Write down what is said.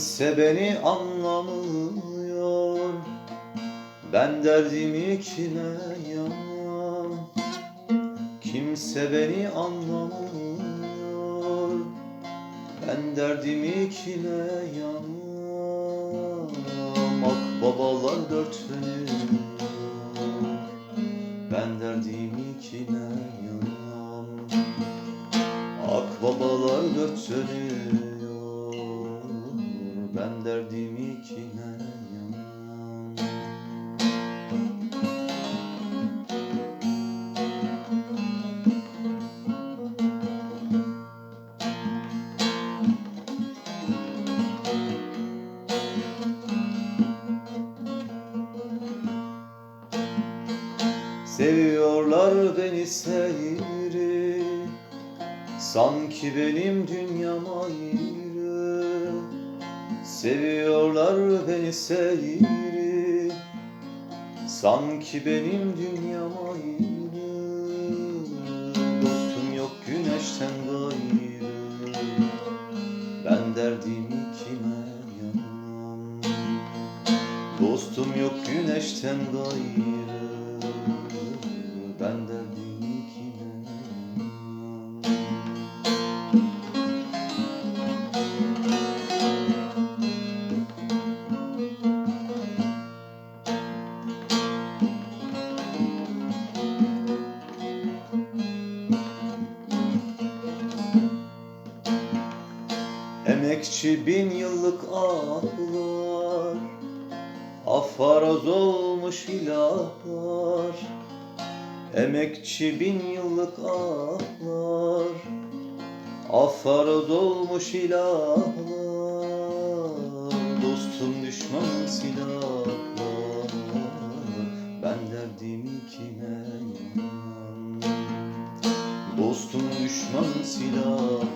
Kimse beni anlamıyor. Ben derdimi kime yanam Kimse beni anlamıyor. Ben derdimi kime yanam Akbabalar dört dönüyor Ben derdimi kime yanam Akbabalar dört dönüyor Seviyorlar beni seyri Sanki benim dünyam ayrı. Seviyorlar beni seyri Sanki benim dünyam ayrı. Dostum yok güneşten gayrı Ben derdimi kime yanam Dostum yok güneşten gayrı Emekçi bin yıllık ahlar Afaroz olmuş ilahlar. Emekçi bin yıllık ahlar Afaroz olmuş ilahlar. Dostum düşman silahlar Ben derdimi kime yanam Dostum düşman silahlar